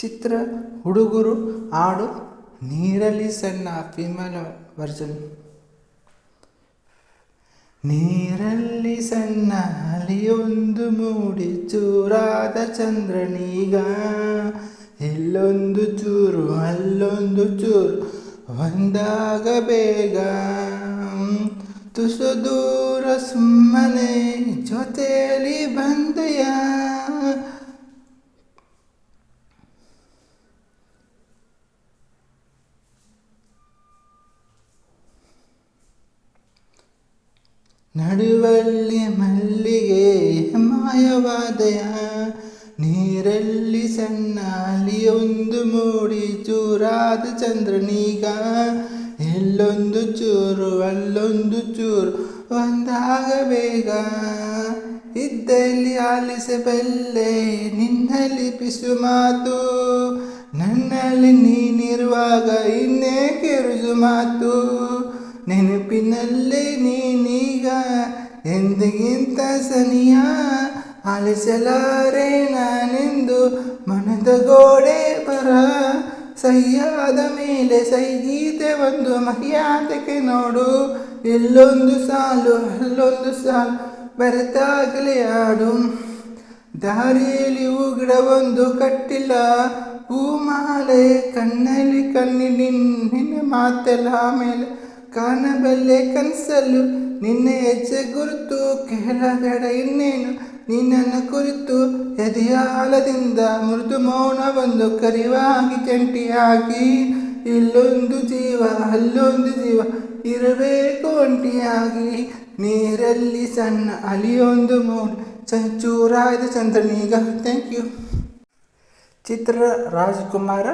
ಚಿತ್ರ ಹುಡುಗರು ಹಾಡು ನೀರಲ್ಲಿ ಸಣ್ಣ ಫಿಮೇಲ್ ವರ್ಜನ್ ನೀರಲ್ಲಿ ಸಣ್ಣ ಅಲಿಯೊಂದು ಮೂಡಿ ಚೂರಾದ ಚಂದ್ರನೀಗ. ಇಲ್ಲೊಂದು ಚೂರು, ಅಲ್ಲೊಂದು ಚೂರು, ಒಂದಾಗ ಬೇಗ. ತುಸು ದೂರ ಸುಮ್ಮನೆ ಜೊತೆಯಲ್ಲಿ ಬಂದೆಯ? ನಡುವಲ್ಲಿ ಮಲ್ಲಿಗೆ ಮಾಯವಾದಯ ನೀರಲ್ಲಿ ಸಣ್ಣ ಅಲಿಯೊಂದು ಮೂಡಿ ಚೂರಾದ ಚಂದ್ರನೀಗ ಎಲ್ಲೊಂದು ಚೂರು ಅಲ್ಲೊಂದು ಚೂರು ಒಂದಾಗ ಬೇಗ ಇದ್ದಲ್ಲಿ ಆಲಿಸಬಲ್ಲೆ ನಿನ್ನಲ್ಲಿ ಪಿಸು ಮಾತು ನನ್ನಲ್ಲಿ ನೀನಿರುವಾಗ ಇನ್ನೇ ಕೆರುಸು ಮಾತು ನೆನಪಿನಲ್ಲೇ ನೀನೀಗ ಎಂದಿಗಿಂತ ಸನಿಯ ಆಲಿಸಲಾರೆ ನಾನೆಂದು ಮನದ ಗೋಡೆ ಬರ. ಸಹ್ಯಾದ ಮೇಲೆ ಸೈಗೀತೆ ಒಂದು ಮಹ್ಯಾತಕ್ಕೆ ನೋಡು. ಇಲ್ಲೊಂದು ಸಾಲು, ಅಲ್ಲೊಂದು ಸಾಲು ಬರೆತಾಗಲೇ ಆಡು ದಾರಿಯಲ್ಲಿ ಉಗಿಡ ಒಂದು ಕಟ್ಟಿಲ್ಲ. ಹೂಮಾಲೆ ಕಣ್ಣಲ್ಲಿ ಕಣ್ಣಿ ನಿನ್ನ ಮಾತೆಲ್ಲ ಆಮೇಲೆ ಕಾಣಬಲ್ಲೆ ಕನಸಲ್ಲು ನಿನ್ನ ಹೆಜ್ಜೆ ಗುರುತು ಕೇಳಬೇಡ ಇನ್ನೇನು ನಿನ್ನನ್ನು ಕುರಿತು ಎದೆಯಾಲದಿಂದ ಮೃದು ಮೌನವೊಂದು ಕರಿವಾಗಿ ಜಂಟಿಯಾಗಿ, ಇಲ್ಲೊಂದು ಜೀವ, ಅಲ್ಲೊಂದು ಜೀವ ಇರಬೇಕು ಒಂಟಿಯಾಗಿ. ನೀರಲ್ಲಿ ಸಣ್ಣ ಅಲಿಯೊಂದು ಮೌನ ಚೂರಾದ ಚಂದ್ರನೀಗ. ಥ್ಯಾಂಕ್ ಯು ಚಿತ್ರ ರಾಜ್ಕುಮಾರ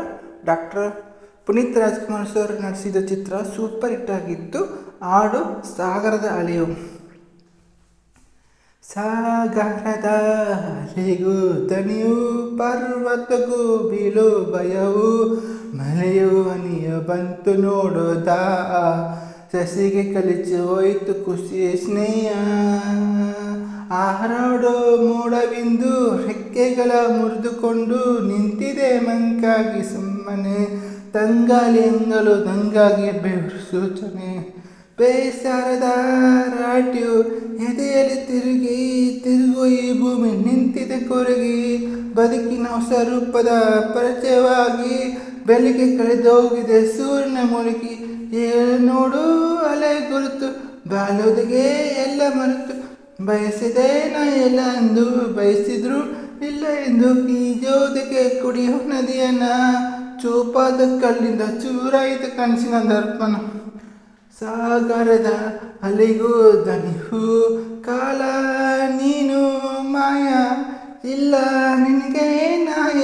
ಡಾಕ್ಟರ್ ಪುನೀತ್ ರಾಜ್ಕುಮಾರ್ ಸರ್ ನಟಿಸಿದ ಚಿತ್ರ ಸೂಪರ್ ಹಿಟ್ ಆಗಿತ್ತು. ಹಾಡು ಸಾಗರದ ಅಲೆಯು. ಸಾಗರದ ಅಲೆಗೂ ತನಿಯು ಪರ್ವತಗೂ ಬೀಳು ಭಯವು ಮಲೆಯು ಅನಿಯ ಬಂತು ನೋಡೋದ? ಸಸಿಗೆ ಕಲಿಸಿ ಹೋಯ್ತು ಖುಷಿ ಸ್ನೇಹ. ಹಾರಾಡೋ ಮೋಡವಿಂದು ರೆಕ್ಕೆಗಳ ಮುರಿದುಕೊಂಡು ನಿಂತಿದೆ ಮಂಕಾಗಿ ಸುಮ್ಮನೆ. ತಂಗಾಲಿ ತಂಗಾಗಿ ಬೆವರು ಸೂಚನೆ ಬೇಸರದ ರಾಟ್ಯು ಎದೆಯಲ್ಲಿ ತಿರುಗಿ, ತಿರುಗು ಈ ಭೂಮಿ ನಿಂತಿದೆ ಕೊರಗಿ. ಬದುಕಿನ ಹೊಸ ರೂಪದ ಪರಿಚಯವಾಗಿ ಬೆಳಿಗ್ಗೆ ಕಳೆದೋಗಿದೆ, ಸೂರ್ಯನ ಮುಳುಗಿ. ಏಳು ನೋಡು, ಅಲೆ ಗುರುತು ಬಾಲೋದಿಗೆ ಎಲ್ಲ ಮರೆತು. ಬಯಸಿದೆ ನಾ ಎಲ್ಲ ಎಂದು ಬಯಸಿದ್ರು ಇಲ್ಲ ಎಂದು ಈ ಜೋದಿಗೆ ಕುಡಿಯೋ ನದಿಯನ್ನ. ಚೂಪಾದ ಕಲ್ಲಿಂದ ಚೂರಾಯಿತ ಕನಸಿನ ದರ್ಪಣ. ಸಾಗರದ ಅಲೆಗೂ ದನಿಹು, ಕಾಲ ನೀನು ಮಾಯ, ಇಲ್ಲ ನಿನಗೆ ನಾಯ,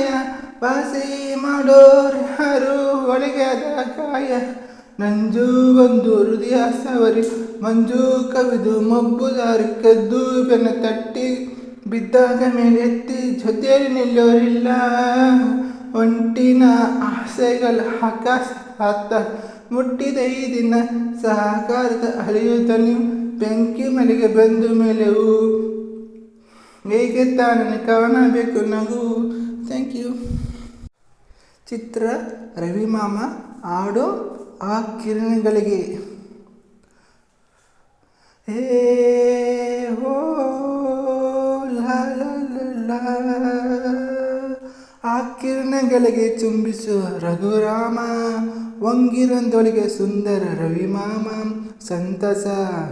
ವಾಸಿ ಮಾಡೋರು ಯಾರು ಒಳಗೆ ಅದ ಕಾಯ ನಂಜು ಒಂದು ಹೃದಯ ಸವರಿ, ಮಂಜು ಕವಿದು ಮಬ್ಬು ದಾರಿ, ಕದ್ದು ಬೆನ್ನ ತಟ್ಟಿ, ಬಿದ್ದಾಗ ಮೇಲೆ ಎತ್ತಿ ಜೊತೆಯಲ್ಲಿ ನಿಲ್ಲೋರಿಲ್ಲ. ಒಂಟಿನ ಆಸೆಗಳ ಆಕಾಶ ಹತ್ತ ಮುಟ್ಟಿದ ಈ ದಿನ ಸಹಕಾರದ ಅಳಿಯುವುದನ್ನು ಬೆಂಕಿ ಮನೆಗೆ ಬಂದು ಮೇಲೆವು. ಹೇಗೆ ತಾನೇ ಕವನ ಬೇಕು ನಗು? ಥ್ಯಾಂಕ್ ಯು ಚಿತ್ರ ರವಿಮಾಮ ಆಡೋ ಆ ಕಿರಣಗಳಿಗೆ. ಹೇ ಕಿರಣಗಳಿಗೆ ಚುಂಬಿಸು ರಘುರಾಮ. ಒಂಗಿರೊಂದೊಳಗೆ ಸುಂದರ ರವಿಮಾಮ. ಸಂತಸ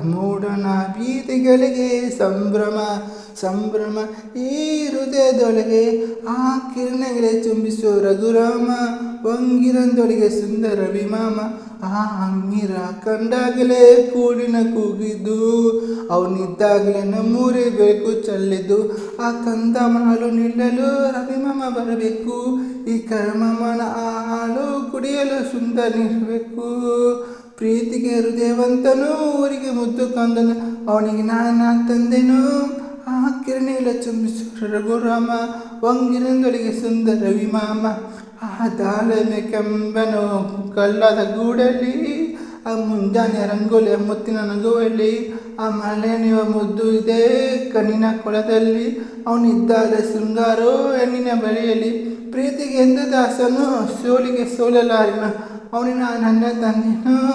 ಮೂಡಣ ಬೀದಿಗಳಿಗೆ ಸಂಭ್ರಮ. ಸಂಭ್ರಮ ಈ ಹೃದಯದೊಳಗೆ ಆ ಕಿರಣಗಳೇ ಚುಂಬಿಸು ರಘುರಾಮ. ಒಂಗಿರೊಂದೊಳಗೆ ಸುಂದರ ವಿಮಾಮ ಆ ಅಂಗಿರ ಕಂಡಾಗಲೇ ಕೂಡಿನ ಕೂಗಿದ್ದು. ಅವನಿದ್ದಾಗಲೇ ನಮ್ಮೂರೇ ಬೇಕು ಚಲ್ಲಿದ್ದು. ಆ ಕಂದಮನಲು ನಿಲ್ಲಲು ರವಿಮಾಮ ಬರಬೇಕು. ಈ ಕರ್ಮಮನ ಆ ಹಾಲು ಕುಡಿಯಲು ಸುಂದರಿರಬೇಕು ಪ್ರೀತಿಗೆ ಹೃದಯವಂತನು ಊರಿಗೆ ಮುದ್ದು ಕಂದನು. ಅವನಿಗೆ ನಾನು ತಂದೆನು. ಆ ಕಿರಣಿಲ ಚುಂಬಿಸು. ರಘುರಾಮ ಒಂಗಿರೊಂದೊಳಗೆ ಸುಂದರ ವಿಮಾಮ ಆ ದಾಳಮೆ ಕೆಂಬನು ಕಲ್ಲದ ಗೂಡಲ್ಲಿ, ಆ ಮುಂಜಾನೆ ರಂಗೋಲಿ ಮುತ್ತಿನ ನಗುವಲ್ಲಿ, ಆ ಮಲೆನಿವ ಮುದ್ದು ಇದೆ ಕಣ್ಣಿನ ಕೊಳದಲ್ಲಿ. ಅವನಿದ್ದಾಳೆ ಶೃಂಗಾರೋ ಹೆಣ್ಣಿನ ಬಳಿಯಲ್ಲಿ. ಪ್ರೀತಿಗೆ ಎಂದ ದಾಸನು ಸೋಲಿಗೆ ಸೋಲಲಾರಿನ. ಅವನಿನ ನನ್ನ ತಂದೆನು,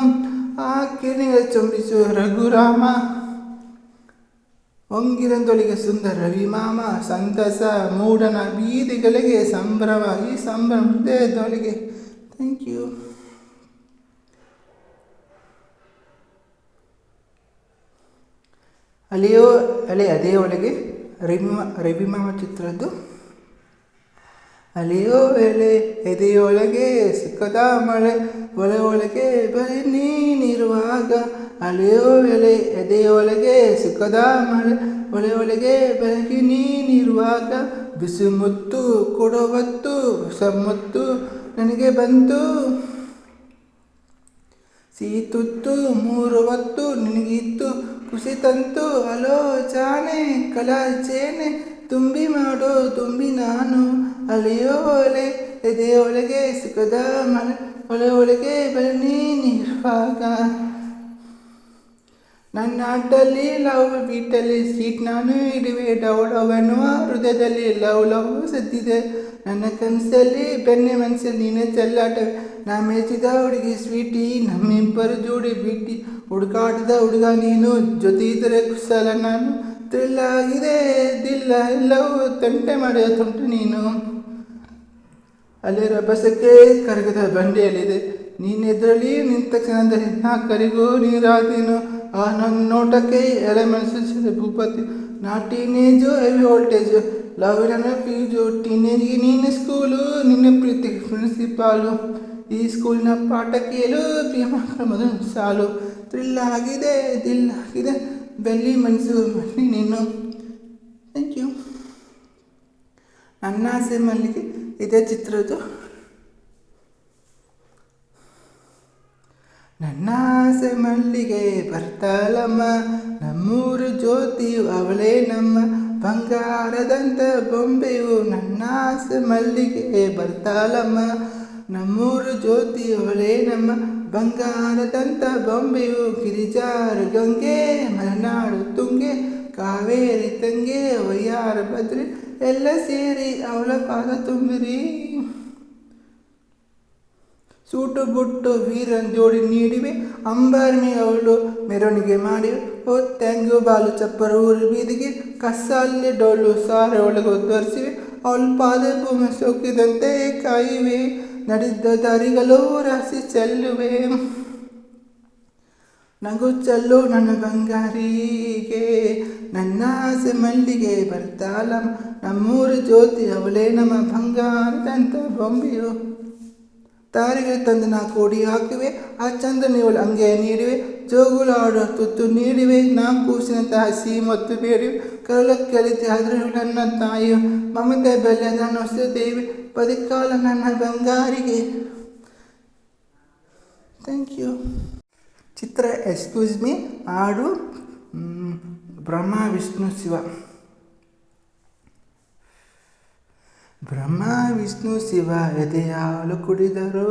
ಆ ಕಿರಣಿಗೆ ಚುಂಬಿಸು ರಘುರಾಮ. ಹೊಂಗಿರಂದೊಳಿಗೆ ಸುಂದರ ವಿಮಾಮ ಸಂತಸ ಮೂಡನ ಬೀದಿಗಳಿಗೆ ಸಂಭ್ರಮ, ಈ ಸಂಭ್ರಮ ಹೃದಯದೊಳಗೆ. ಥ್ಯಾಂಕ್ ಯು ಅಲ್ಲಿಯೋ ಅಲೆ ಅದೇ ಒಳಗೆ ರವಿಮ ರವಿಮಾಮ ಚಿತ್ರದ್ದು. ಅಲೆಯೋ ಎಲೆ ಎದೆಯೊಳಗೆ ಸುಖದ ಮಳೆ ಒಳ ಒಳಗೆ ಬರೀ ನೀನಿರುವಾಗ ಅಲೆಯೋ ಎಲೆ ಎದೆಯೊಳಗೆ ಸುಖದ ಮಳೆ ಒಳೆಯೊಳಗೆ ಬರೀ ನೀನಿರುವಾಗ, ಬಿಸಿ ಮುತ್ತು ಕೊಡುವತ್ತು ಹೊಸ ನನಗೆ ಬಂತು. ಸೀತುತ್ತು ಮೂರು ಹೊತ್ತು ನಿನಗಿತ್ತು ಖುಷಿ ತಂತು. ಅಲೋ ಚಾನೆ ಕಲಾಚೇನೆ ತುಂಬಿ ಮಾಡೋ ತುಂಬಿ ನಾನು. ಅಲೆಯೋ ಒಲೆ ಎದೆಯೊಳಗೆ ಸುಖದ ಮಳೆ ಒಳ ಒಳಗೆ ಬನ್ನಿ ನೀರುವಾಗ ನನ್ನ ಅಡ್ಡಲ್ಲಿ ಲವ್ ಬೀಟಲ್ಲಿ ಸೀಟ್ ನಾನು ಇರುವೆ ಡವ್ ಅನ್ನುವ ಹೃದಯದಲ್ಲಿ ಲವ್ ಲವ್ ಸದ್ದಿದೆ ನನ್ನ ಕನಸಲ್ಲಿ, ಬೆನ್ನೆ ಮನಸ್ಸಲ್ಲಿ ನೀನೆ ಚೆಲ್ಲಾಟವೆ ನಾ ಮೆಚ್ಚಿದ ಹುಡುಗಿ ಸ್ವೀಟಿ, ನಮ್ಮಿಬ್ಬರು ಜೋಡಿ ಬಿಟ್ಟಿ ಹುಡುಕಾಟದ ಹುಡುಗ ನೀನು, ಜೊತೆ ಇದ್ದರೆ ಕುಸಲ ನಾನು. ಥ್ರಿಲ್ ಆಗಿದೆ, ದಿಲ್ಲ, ಎಲ್ಲವೂ ತಂಟೆ ಮಾಡಿದ ತುಂಟು ನೀನು. ಅಲ್ಲಿರೋ ಬಸಕ್ಕೆ ಕರಗದ ಬಂಡೆಯಲ್ಲಿದೆ. ನೀನೆದ್ರಲ್ಲಿ ನಿಂತ ಕ್ಷಣದಲ್ಲಿ ನಾ ಕರಿಗೂ ನೀರಾದೀನು. ಆ ನನ್ನ ನೋಟಕ್ಕೆ ಎಲೆ ಮನಸ್ಸು ಭೂಪತಿ. ನಾ ಟೀನೇಜು, ಹೆವಿ ವೋಲ್ಟೇಜು. ಲವ್ನ ಫೀಜು ಟೀನೇಜ್ಗೆ ನೀನು ಸ್ಕೂಲು, ನಿನ್ನ ಪ್ರೀತಿ ಪ್ರಿನ್ಸಿಪಾಲು. ಈ ಸ್ಕೂಲಿನ ಪಾಠ ಕೇಳು ಪ್ರೇಮ ಕ್ರಮದ ಸಾಲು. ಥ್ರಿಲ್ ಆಗಿದೆ, ದಿಲ್ ಆಗಿದೆ ಬೆಲ್ಲಿ ಮನಸ್ಸು ನೀನು. Thank you. ನನ್ನ ಆಸೆ ಮಲ್ಲಿಗೆ, ಇದೇ ಚಿತ್ರದ್ದು. ನನ್ನ ಆಸೆ ಮಲ್ಲಿಗೆ ಬರ್ತಾಳಮ್ಮ ನಮ್ಮೂರು ಜ್ಯೋತಿಯು ಅವಳೇ ನಮ್ಮ. ಬಂಗಾರದಂತ ಬೊಂಬೆಯು ನನ್ನ ಆಸೆ ಮಲ್ಲಿಗೆ ಬರ್ತಾಳಮ್ಮ ನಮ್ಮೂರು ಜ್ಯೋತಿ ಅವಳೇ ನಮ್ಮ. ಬಂಗಾರದಂತ ಬೊಂಬೆಯು ಗಿರಿಜಾರು ಗಂಗೆ, ಮಲೆನಾಡು ತುಂಗೆ, ಕಾವೇರಿ ತಂಗೆ, ವಯ್ಯಾರ ಬದ್ರಿ ಎಲ್ಲ ಸೇರಿ ಅವಳ ಪಾದ ತುಂಬಿರಿ. ಸೂಟು ಬುಟ್ಟು ವೀರನ್ ಜೋಡಿ ನೀಡಿವೆ. ಅಂಬಾರ್ಮಿ ಅವಳು ಮೆರವಣಿಗೆ ಮಾಡಿ ಓ ತೆಂಗು ಬಾಲು ಚಪ್ಪರ ಊರು ಬೀದಿಗೆ ಕಸ್ಸಲ್ಲಿ ಡೊಳ್ಳು ಸಾರೆ ಒಳಗೆ ಒದ್ದರಿಸಿವೆ ಅವಳು ಪಾದ ಭೂಮಿ ಸೋಕಿದಂತೆ ಕಾಯಿವೆ. ನಡೆದ ದಾರಿಗಳು ರಾಸಿ ಚೆಲ್ಲುವೆ. ನಗು ಚೆಲ್ಲು ನನ್ನ ಬಂಗಾರಿಗೆ, ನನ್ನ ಆಸೆ ಮಲ್ಲಿಗೆ ಬರ್ತಾಳ ನಮ್ಮೂರು ಜ್ಯೋತಿ ಅವಳೇ ನಮ್ಮ ಬಂಗಾರದಂತ ಬೊಂಬೆಯು. ತಾರಿಗೆ ತಂದು ನಾ ಕೋಡಿ ಹಾಕಿವೆ, ಆ ಚಂದ್ರನಿವಳು ಅಂಗೆ ನೀಡಿವೆ ಜೋಗುಲಾಡುವ ತುತ್ತು ನೀಡಿವೆ ನಾ ಕೂಸಿನಂತಹ ಸಿಹಿ ಮತ್ತು ಬೇಡಿವೆ ಕರಳ ಕಲಿತೆ ಆದರೂ ನನ್ನ ತಾಯಿಯು ಮಮತೆ ಬೆಲೆ ನನ್ನ ದೇವಿ ಬದುಕಾಲ ನನ್ನ ಬಂಗಾರಿಗೆ. ಥ್ಯಾಂಕ್ ಯು ಚಿತ್ರ ಎಕ್ಸ್ಕ್ಯೂಸ್ ಮೀ ಹಾಡು ಬ್ರಹ್ಮ, ವಿಷ್ಣು, ಶಿವ. ಬ್ರಹ್ಮ, ವಿಷ್ಣು, ಶಿವ ಎದೆಯಾಲು ಕುಡಿದರು.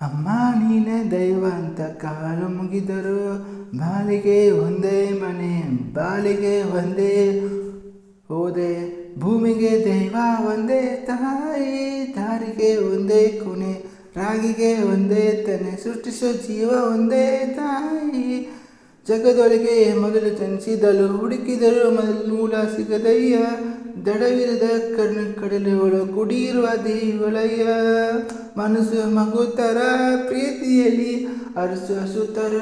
ಅಮ್ಮ, ನೀನೇ ದೈವ ಅಂತ ಕಾಲು ಮುಗಿದರು. ಬಾಲಿಗೆ ಒಂದೇ ಮನೆ, ಬಾಲಿಗೆ ಒಂದೇ ಹೋದೆ ಭೂಮಿಗೆ ದೈವ ಒಂದೇ ತಾಯಿ, ದಾರಿಗೆ ಒಂದೇ ಕೊನೆ ರಾಗಿಗೆ ಒಂದೇ ತನೆ ಸೃಷ್ಟಿಸೋ ಜೀವ ಒಂದೇ ತಾಯಿ. ಜಗದೊಳಗೆ ಮೊದಲು ಜನಿಸಿದಳು, ಹುಡುಕಿದಳು ಮೊದಲು ಮೂಲ ಸಿಗದಯ್ಯ. ದಡವಿರದ ಕರ್ಣ ಕಡಲುಗಳು ಗುಡಿಯಿರುವ ದೇವಳಯ್ಯ. ಮನಸ್ಸು ಮಗುತರ ಪ್ರೀತಿಯಲ್ಲಿ ಅರಸು ಸುತರ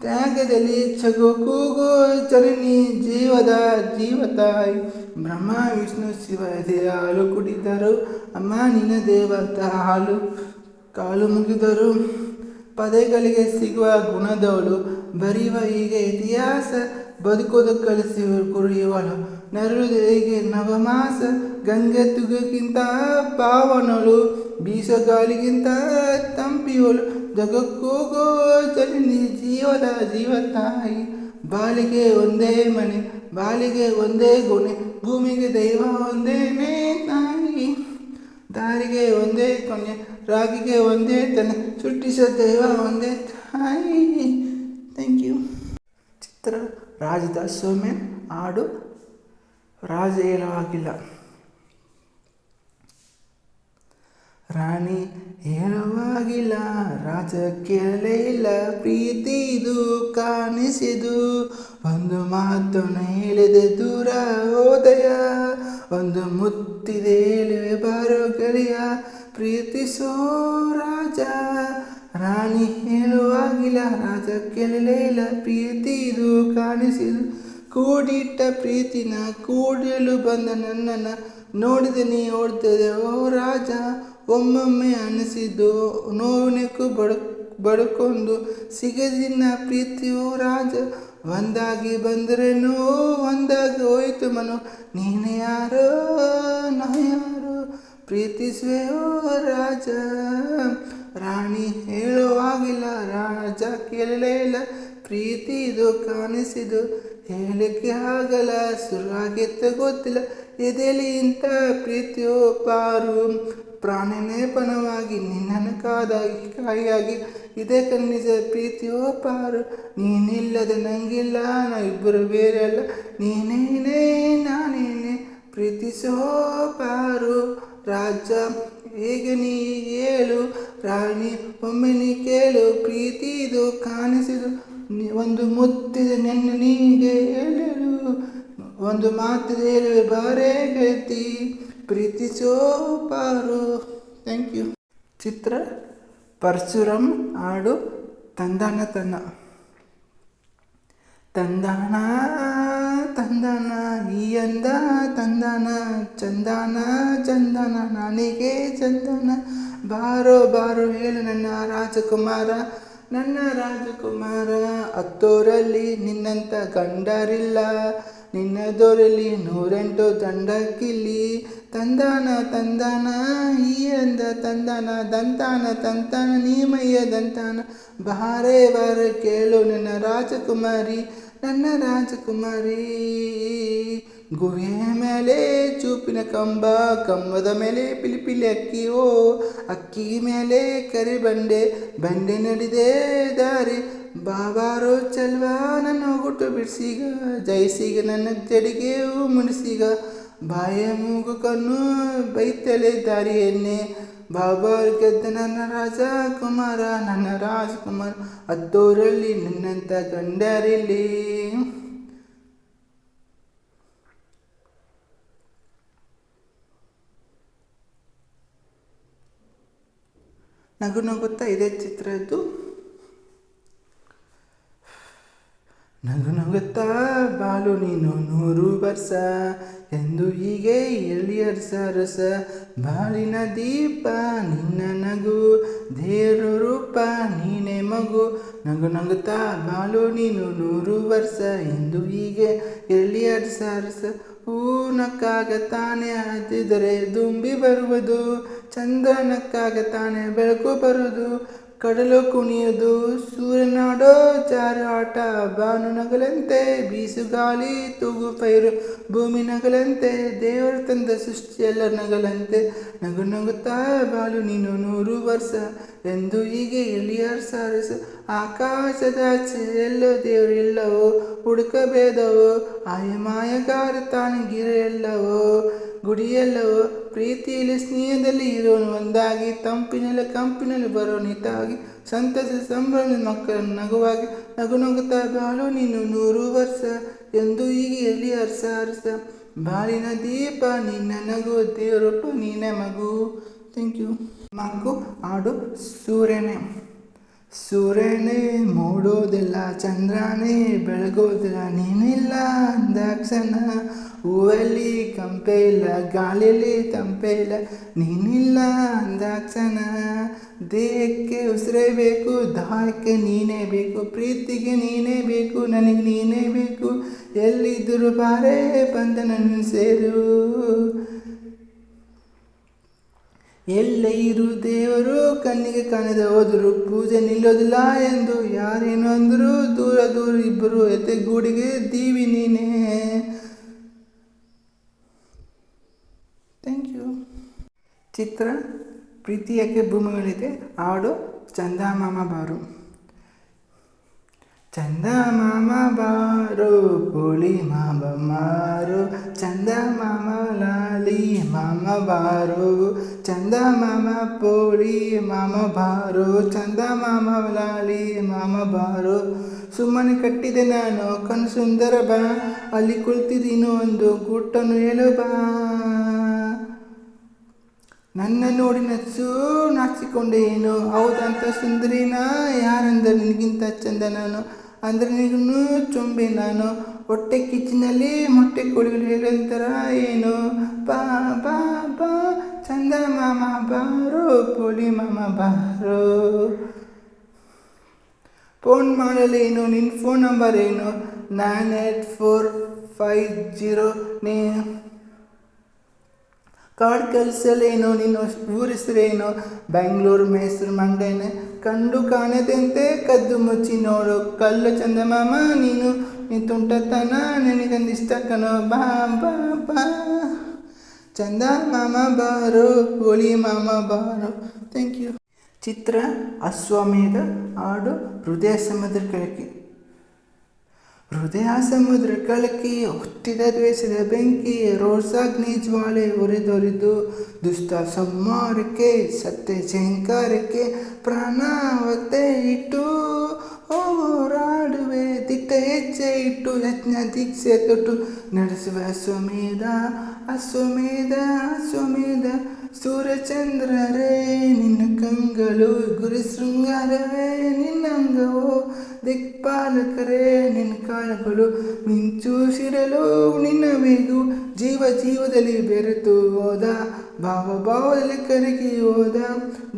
ತ್ಯಾಗದಲ್ಲಿ ಚಗು ಕೂಗು ಚರಣಿ ಜೀವದ ಜೀವತಾಯಿ. ಬ್ರಹ್ಮ, ವಿಷ್ಣು, ಶಿವ ದೇವ ಹಾಲು ಕುಡಿದರು. ಅಮ್ಮ, ನಿನ್ನ ದೇವಂತ ಹಾಲು ಕಾಲು ಮುಗಿದರು. ಪದೆಗಳಿಗೆ ಸಿಗುವ ಗುಣದವಳು ಬರೆಯುವ ಹೀಗೆ ಇತಿಹಾಸ, ಬದುಕೋದು ಕಲಿಸುವ ಕುರಿಯುವಳು. ನರುಳಿಗೆ ನವಮಾಸ, ಗಂಗೆ ತುಗಕ್ಕಿಂತ ಪಾವನಳು. ಬೀಸಗಾಲಿಗಿಂತ ತಂಪಿಯೋಳು ಜಗಕ್ಕೋಗೋ ಜನನಿ ಜೀವದ ತಾಯಿ ಬಾಲಿಗೆ ಒಂದೇ ಮನೆ ಬಾಲಿಗೆ ಒಂದೇ ಗುಣೆ. ಭೂಮಿಗೆ ದೈವ ಒಂದೇನೇ ತಾಯಿ ದಾರಿಗೆ ಒಂದೇ ಕೊನೆ ರಾಗಿಗೆ ಒಂದೇ ತನೆ ಸೃಷ್ಟಿಸೋ ದೈವ ಒಂದೇ ತಾಯಿ. ಥ್ಯಾಂಕ್ ಯು ಚಿತ್ರ ರಾಜದ ಸೋಮೆ ಹಾಡು ರಾಜ ಹೇಳುವಾಗಿಲ್ಲ ರಾಣಿ ಹೇಳುವಾಗಿಲ್ಲ ರಾಜ ಕೇಳಲೇ ಇಲ್ಲ ಪ್ರೀತಿ ಇದು ಕಾಣಿಸಿದು. ಒಂದು ಮಾತನ್ನು ಹೇಳಿದೆ, ದೂರ ಹೋದಯ. ಒಂದು ಮುತ್ತಿದೆ ಹೇಳುವೆ ಬಾರೋ ಗೆಳೆಯ. ಪ್ರೀತಿಸೋ ರಾಜ ರಾಣಿ ಹೇಳುವಾಗಿಲ್ಲ ರಾಜ ಕೇಳಲೇ ಪ್ರೀತಿ ಇದು ಕಾಣಿಸಿದು. ಕೂಡಿಟ್ಟ ಪ್ರೀತಿನ ಕೂಡಲು ಬಂದ ನನ್ನನ್ನು ನೋಡಿದೆ, ನೀ ಓಡ್ತದೆ ಓ ರಾಜ, ಒಮ್ಮೊಮ್ಮೆ ಅನಿಸಿದ್ದು ನೋವಿನಕ್ಕೂ ಬಡ್, ಬಡ್ಕೊಂಡು ಸಿಗದಿನ ಓ ರಾಜ, ಒಂದಾಗಿ ಬಂದರೇನೋ ಒಂದಾಗಿ ಹೋಯಿತು ಮನು. ನೀನು ಯಾರೋ, ನಾ ಯಾರೋ, ಪ್ರೀತಿಸುವೆ. ಓ ರಾಜ ರಾಣಿ ಹೇಳುವಾಗಿಲ್ಲ, ರಾಜ ಕೇಳಲೇ ಇಲ್ಲ, ಪ್ರೀತಿ ಇದು ಕಾಣಿಸಿದು. ಹೇಳಕ್ಕೆ ಆಗಲ್ಲ ಸುರಾಗಿತ್ತ ಗೊತ್ತಿಲ್ಲ ಎದೆಯಲ್ಲಿ ಇಂಥ ಪ್ರೀತಿಯೋ ಪಾರು ಪ್ರಾಣನೇ ಪಣವಾಗಿ ನಿನ್ನನ್ನು ಕಾದಾಗಿ, ಕಾಯಿಯಾಗಿ. ಇದೇ ಕಣ್ಣಿಜ ಪ್ರೀತಿಯೋ ಪಾರು ನೀನಿಲ್ಲದೆ ನಂಗಿಲ್ಲ ಇಬ್ಬರು ಬೇರೆ ಅಲ್ಲ. ನೀನೇನೇ ನಾನೇನೆ ಪ್ರೀತಿಸೋ ಪಾರು ರಾಜ ಹೇಗೆ ನೀ ಹೇಳು? ರಾಣಿ, ಒಮ್ಮೆ ನೀ ಕೇಳು, ಪ್ರೀತಿ ಇದು ಕಾಣಿಸಿದು. ಒಂದು ಮುತ್ತಿದೆ ನೆನ್ನ ನೀಗೆ ಹೇಳಲು ಒಂದು ಮಾತು ಹೇಳುವೆ ಬಾರೇ ಗೆಳತಿ ಪ್ರೀತಿಸೋ ಪಾರು. ಥ್ಯಾಂಕ್ ಯು ಚಿತ್ರ, ಪರಶುರಾಮ್ ಹಾಡು, ತಂದಾನ ತನ್ನ. ತಂದಾನ ತಂದಾನ, ಈ ಅಂದ ತಂದಾನ, ಚಂದಾನ, ಚಂದನ, ನನಗೆ ಚಂದನ. ಬಾರೋ ಬಾರೋ, ಹೇಳು ನನ್ನ ರಾಜಕುಮಾರ ನನ್ನ ರಾಜಕುಮಾರ. ಹತ್ತೋರಲ್ಲಿ ನಿನ್ನಂಥ ಗಂಡರಿಲ್ಲ, ನಿನ್ನದೋರಲ್ಲಿ ನೂರೆಂಟು ದಂಡಕ್ಕಿಲ್ಲಿ. ತಂದಾನ ತಂದಾನ, ಈ ಅಂದ ತಂದಾನ, ದಂತಾನ, ತಂತಾನ, ನೀಮಯ್ಯ ದಂತಾನ. ಬಾರೇ, ಬಾರ, ಕೇಳು ನನ್ನ ರಾಜಕುಮಾರಿ ನನ್ನ ರಾಜಕುಮಾರಿ, ಗುಹೆ ಮೇಲೆ ಚೂಪಿನ ಕಂಬ, ಕಂಬದ ಮೇಲೆ ಪಿಲಿಪಿಲಿ ಅಕ್ಕಿಯೋ ಅಕ್ಕಿ ಮೇಲೆ ಕರಿ ಬಂಡೆ ಬಂಡೆ ನಡಿದೆ ದಾರಿ, ಬಾಬಾರೋ ಚಲ್ವಾ, ನನ್ನ ಗುಟ್ಟು ಬಿಡಿಸೀಗ, ಜಯಿಸೀಗ ನನ್ನ ಜಡಿಗೆ ಮುಡಿಸಿಗ ಬಾಯ ಮೂಗು ಕಣ್ಣು ಬೈತಲೆ ದಾರಿಯನ್ನೇ ಬಾಬಾ ಗೆದ್ದ ನನ್ನ ರಾಜಕುಮಾರ ನನ್ನ ರಾಜಕುಮಾರ ಹತ್ತೋರಲ್ಲಿ ನನ್ನಂತ ಗಂಡರಿಲ್ಲಿ. ನಗು ನಗುತ್ತಾ ಇದೇ ಚಿತ್ರದ್ದು. ನಗು ನಗುತ್ತಾ ಬಾಳು ನೀನು ನೂರು ವರ್ಷ ಎಂದು ಹೀಗೆ ಎಳಿಯರ್ಸ ರಸ ಬಾಳಿನ ದೀಪ ನಿನ್ನ ನಗು, ದೇವರು ರೂಪ ನೀನೇ ಮಗು. ನಗು ನಗುತ್ತಾ ಬಾಳು ನೀನು ನೂರು ವರ್ಷ ಎಂದು ಹೀಗೆ ಎಳಿಯರ್ಸ ರಸ ಹೂ ನಕ್ಕಾಗ ತಾನೇ ಹತ್ತಿದರೆ ದುಂಬಿ ಬರುವುದು ಚಂದನಕ್ಕಾಗ ತಾನೇ ಬೆಳಕು ಬರುವುದು. ಕಡಲು ಕುಣಿಯುವುದು ಸೂರ್ಯನಾಡೋ ಆಟ, ಬಾನು ನಗಲಂತೆ ಬೀಸುಗಾಲಿ ತೂಗು ಪೈರು ಭೂಮಿ ನಗಲಂತೆ, ದೇವರು ತಂದ ಸೃಷ್ಟಿಯೆಲ್ಲ ನಗಲಂತೆ. ನಗು ನಗುತ್ತಾ ಬಾಲು ನೀನು ನೂರು ವರ್ಷ, ಎಂದು ಹೀಗೆ ಎಳಿಯರ್ ಸಾರಸ? ಆಕಾಶದಾಚೆ ಎಲ್ಲೋ ದೇವರು ಇಲ್ಲವೋ? ಹುಡುಕಬೇದವೋ ಆಯ ಮಾಯಗಾರ ತಾಣಗಿರ ಎಲ್ಲವೋ? ಗುಡಿಯಲ್ಲವೋ ಪ್ರೀತಿಯಲ್ಲಿ ಸ್ನೇಹದಲ್ಲಿ ಇರೋನು ಒಂದಾಗಿ, ತಂಪಿನಲ್ಲಿ ಕಂಪಿನಲ್ಲಿ ಬರೋ ನಿತಾಗಿ ಸಂತಸ ಸಂಭ್ರಮ ಮಕ್ಕಳನ್ನು ನಗುವಾಗಿ ನಗು ನಗುತ್ತಾ ಬಾಳು, ನೀನು ನೂರು ವರ್ಷ ಎಂದು ಈಗ ಎಲ್ಲಿ ಅರ್ಸ ಅರ್ಸ ಬಾಳಿನ ದೀಪ ನಿನ್ನ ನಗು ದೇವರೊಪ್ಪ ನೀನೆ ಮಗು. ಥ್ಯಾಂಕ್ ಯು ಮಗು ಹಾಡು ಸೂರ್ಯನೇ. ಸೂರ್ಯನೇ, ಮೂಡೋದಿಲ್ಲ, ಚಂದ್ರನೇ, ಬೆಳಗೋದಿಲ್ಲ, ನೀನಿಲ್ಲ ಅಂದಾಕ್ಷಣ ಹೂವಲ್ಲಿ ಕಂಪೆ ಇಲ್ಲ ಗಾಳಿಯಲ್ಲಿ ತಂಪೆ ಇಲ್ಲ ನೀನಿಲ್ಲ ಅಂದಾಕ್ಷಣ ದೇಹಕ್ಕೆ ಉಸಿರೇ ಬೇಕು, ದಾಹಕ್ಕೆ ನೀನೇ ಬೇಕು, ಪ್ರೀತಿಗೆ ನೀನೇ ಬೇಕು, ನನಗೆ ನೀನೇ ಬೇಕು. ಎಲ್ಲಿದ್ದರೂ ಬಾರೇ ಬಂದ ನನ್ನ ಸೇರು. ಎಲ್ಲೇ ಇರು ದೇವರು, ಕಣ್ಣಿಗೆ ಕಾಣದ ಹೋದರು, ಪೂಜೆ ನಿಲ್ಲೋದಿಲ್ಲ ಎಂದು ಯಾರೇನು ಅಂದರು, ದೂರ ದೂರ ಇಬ್ಬರು ಎತ್ತೆ ಗೂಡಿಗೆ ದೀವಿ ನೀನೇ ಥ್ಯಾಂಕ್ ಯು ಚಿತ್ರ ಪ್ರೀತಿಯಕ್ಕೆ ಭೂಮಿಗಳಿದೆ ಹಾಡು ಹಾಡು ಚಂದಮಾಮ ಬಾರು. ಚಂದ ಮಾಮ ಬಾರು, ಪುಳಿ ಮಾಮ ಮಾರು ಚಂದ ಮಾಮ ಲಾಲಿ ಮಾಮ ಬಾರು ಚಂದ ಮಾಮ ಪೋಳಿ ಮಾಮ ಬಾರು ಚಂದ ಮಾಮ ಲಾಲಿ ಮಾಮ ಬಾರು. ಸುಮ್ಮನೆ ಕಟ್ಟಿದೆ ನಾನು ಕಣ್ಣು ಸುಂದರ ಬಾ, ಅಲ್ಲಿ ಕುಳಿತಿದ್ದೀನು ಒಂದು ಗುಟ್ಟನ್ನು ಹೇಳು ಬಾ. ನನ್ನ ನೋಡಿ ನಚ್ಚು ನಾಚಿಕೊಂಡೆ ಏನು. ಹೌದಂತ ಸುಂದರಿನ ಯಾರಂದ್ರೆ ನಿನಗಿಂತ ಚಂದ ನಾನು? ಅಂದ್ರೆ ನಿನಗೂ ಚೊಂಬೆ ನಾನು. ಹೊಟ್ಟೆ ಕಿಚ್ಚಿನಲ್ಲಿ ಮೊಟ್ಟೆ ಕೊಡುಗಳು ಹೇಳಂತರ ಏನು? ಬಾ ಬಾ ಬಾ, ಚಂದ ಮಾಮ ಬಾರೋ ಪೋಲಿ ಮಾಮ ಬಾರೋ. ಫೋನ್ ಮಾಡಲೇನು ನಿನ್ನ ಫೋನ್ ನಂಬರ್ ಏನು? Nine eight four five zero ನೀ ಕಾರ್ಡ್ ಕೆಲಸಲೇನು ನಿನ್ನ ಊರ ಹೆಸರೇನು, ಬೆಂಗಳೂರು ಮೈಸೂರು ಮಂಡ್ಯನೆ ಕಂಡು ಕಾಣದಂತೆ ಕದ್ದು ಮುಚ್ಚಿ ನೋಡು ಕಳ್ಳ ಚಂದಮಾಮ ನೀನು ನೀ ತುಂಟತನ ನಿನಗೊಂದಿಷ್ಟ ಕಣೋ, ಬಾ ಬಾ ಬಾ. ಚಂದ ಮಾಮ ಬಾರು ಹೋಳಿ ಮಾಮ ಬಾರು. ಥ್ಯಾಂಕ್ ಯು ಚಿತ್ರ ಅಶ್ವಮೇಧ ಹಾಡು ಹೃದಯ ಸಮುದ್ರ ಕೆಳಕ್ಕೆ. ಹೃದಯ ಸಮುದ್ರ ಕಳಕಿ ಹುಟ್ಟಿದ ದ್ವೇಷದ ಬೆಂಕಿ ರೋಸಾಗ್ನಿ ಜ್ವಾಲೆ ಉರಿದೊರಿದು ದುಷ್ಟ ಸಂಹಾರಕ್ಕೆ, ಸತ್ಯ ಶಂಕಾರಕ್ಕೆ ಪ್ರಾಣಾವತೆ ಇಟ್ಟು ಹೋರಾಡುವೆ, ದಿಟ್ಟ ಹೆಜ್ಜೆ ಇಟ್ಟು ಯಜ್ಞ ದೀಕ್ಷೆ ತೊಟ್ಟು ನಡೆಸುವ. ಅಶ್ವಮೇಧ ಅಶ್ವಮೇಧ ಅಶ್ವಮೇಧ ಸೂರ್ಯಚಂದ್ರರೇ, ನಿನ್ನ ಕಂಗಳು ಗುರು ಶೃಂಗಾರವೇ ನಿನ್ನಂಗವೋ ದಿಕ್ಪಾಲಕರೇ, ನಿನ್ನ ಕಾಲಗಳು ಮಿಂಚೂಸಿರಲು ನಿನ್ನ ಮೇಲು ಜೀವ ಜೀವದಲ್ಲಿ ಬೆರೆತು ಹೋದ, ಭಾವ ಭಾವದಲ್ಲಿ ಕರಗಿ ಹೋದ.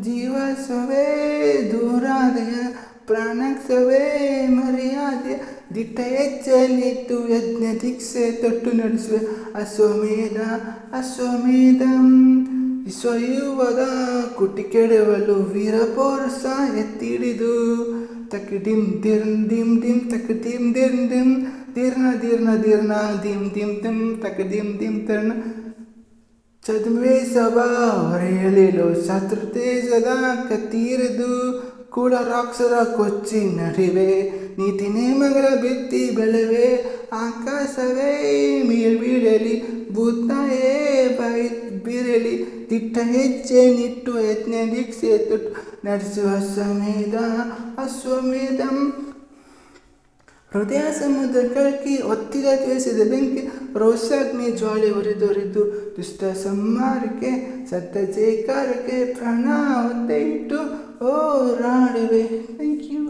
ಜೀವ ಸವೇ ದೂರಾದಯ ಪ್ರಾಣಕ್ಸವೇ ಮರ್ಯಾದೆ ದಿಟ್ಟ ಹೆಜ್ಜೆಯಲ್ಲಿಟ್ಟು ಯಜ್ಞ ದೀಕ್ಷೆ ತೊಟ್ಟು ನಡೆಸುವೆ. ಅಶ್ವಮೇಧ, ಅಶ್ವಮೇಧಂ. ವಿಶ್ವಯುವದ ಕುಟಿ ಕೆಡವಲು ವೀರಪೌರುಷ ಎತ್ತಿಡಿದು ತಕ್ ಡಿಮ್ ದಿರ್ನ್ ದಿಮ್ ದಿಮ್ ತಕ್ ದಿಮ್ ದಿರ್ನ್ ದಿಮ್ ದಿರ್ನ ದಿರ್ನ ದಿರ್ನ ದಿಮ್ ದಿಮ್ ದಿಮ್ ತಕ್ ದಿಮ್ ದಿಮ್ ತಿರ್ನ. ಚದುವೆ ಸಭಾ ಹೊರೆಯಲಿಲು ಶತ್ರು ತೇಜದ ಕತ್ತೀರದು ಕೂಡ ರಾಕ್ಷರ ಕೊಚ್ಚಿ ನಡಿವೆ, ನೀತಿ ನೇಮಗಳ ಬಿತ್ತಿ ಬೆಳೆವೆ, ಆಕಾಶವೇ ಮೇಲ್ಬೀಳಲಿ ಬೂತಾಯೇ ಭೂತಾಯೇ ಬೀರಲಿ ದಿಟ್ಟ ಹೆಜ್ಜೆ ನಿಟ್ಟು ಯಜ್ಞ ದೀಕ್ಷೆ ತೊಟ್ಟು ನಡೆಸುವ ಅಶ್ವಮೇಧ, ಅಶ್ವಮೇಧಂ. ಹೃದಯ ಸಮುದ್ರ ಕಳಕಿ ಒತ್ತಿದ ದ್ವೇಷದ ಬೆಂಕಿ, ರೋಷಾಗ್ನಿ ಜ್ವಾಲೆ ಉರಿದೊರಿದು ದುಷ್ಟ ಸಂಹಾರಕ್ಕೆ, ಸತ್ತ ಜೈಕಾರಕ್ಕೆ ಪ್ರಾಣ ಒತ್ತೆ ಇಟ್ಟು ಓ ರಾಡುವೆ ಥ್ಯಾಂಕ್ ಯು